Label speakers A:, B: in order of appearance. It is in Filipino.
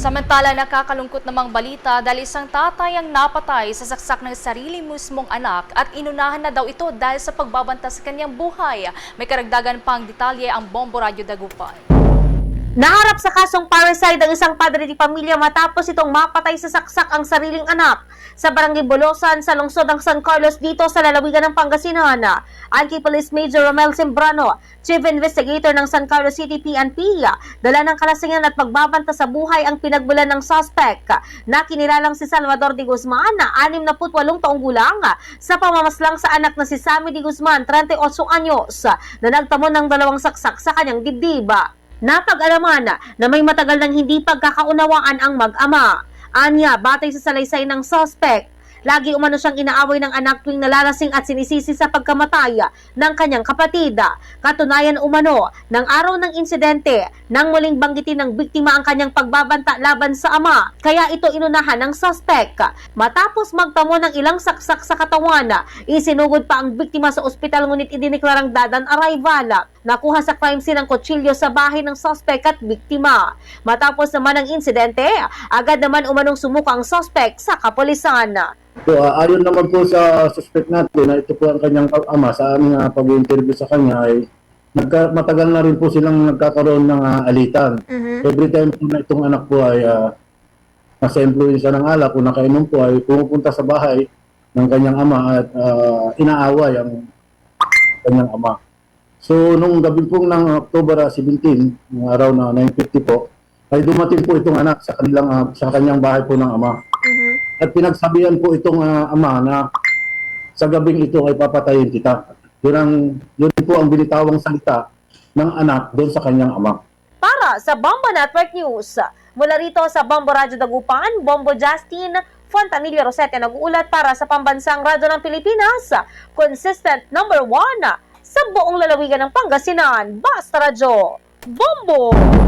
A: Samantala, nakakalungkot namang balita dahil isang tatay ang napatay sa saksak ng sarili mismong anak at inunahan na daw ito dahil sa pagbabanta sa kanyang buhay. May karagdagan pang detalye ang Bombo Radio Dagupan.
B: Naharap sa kasong parricide ang isang padre di pamilya matapos itong mapatay sa saksak ang sariling anak sa barangay Bolosan sa lungsod ng San Carlos dito sa lalawigan ng Pangasinan. Ang kay Police Major Romel Sembrano, Chief Investigator ng San Carlos City PNP, dala ng kalasingan at pagbabanta sa buhay ang pinagbulan ng suspect na kinilalang si Salvador de Guzman na 68 taong gulang sa pamamaslang sa anak na si Sammy de Guzman, 38 anyos, na nagtamo ng dalawang saksak sa kanyang dibdib. Napag-alaman na may matagal nang hindi pagkakaunawaan ang mag-ama. Anya, batay sa salaysay ng suspect, lagi umano siyang inaaway ng anak tuwing nalalasing at sinisisi sa pagkamatay ng kanyang kapatid. Katunayan umano, ng araw ng insidente, nang muling banggitin ng biktima ang kanyang pagbabanta laban sa ama, kaya ito inunahan ng suspect. Matapos magtamo ng ilang saksak sa katawan, isinugod pa ang biktima sa ospital ngunit idineklarang dadan arrival. Nakuha sa crime scene ang kutsilyo sa bahay ng suspect at biktima. Matapos naman ang insidente, agad naman umanong sumuko ang suspect sa kapulisan.
C: So, ah, ayon naman po sa suspect natin na ito po ang kanyang ama sa aming ah, pag-interview sa kanya ay nagka, matagal na rin po silang nagkakaroon ng ah, alitan. Every time po na itong anak po ay uh, nasa influensya ng alak o nakainom po ay pumupunta sa bahay ng kanyang ama at ah, inaaway ang kanyang ama. So, nung gabi pong ng October ah, 17, ng araw na 9.50 po, ay dumating po itong anak sa kanilang ah, sa kanyang bahay po ng ama. At pinagsabihan po itong ah, ama na sa gabing ito ay papatayin kita. Yun, ang, yun po ang binitawang salita ng anak doon sa kanyang ama.
B: Para sa Bombo Network News, mula rito sa Bombo Radyo Dagupan, Bombo Justin Fontanilla Rosete nag-uulat para sa Pambansang Radyo ng Pilipinas, consistent number one sa buong lalawigan ng Pangasinan, Basta Radyo, Bombo!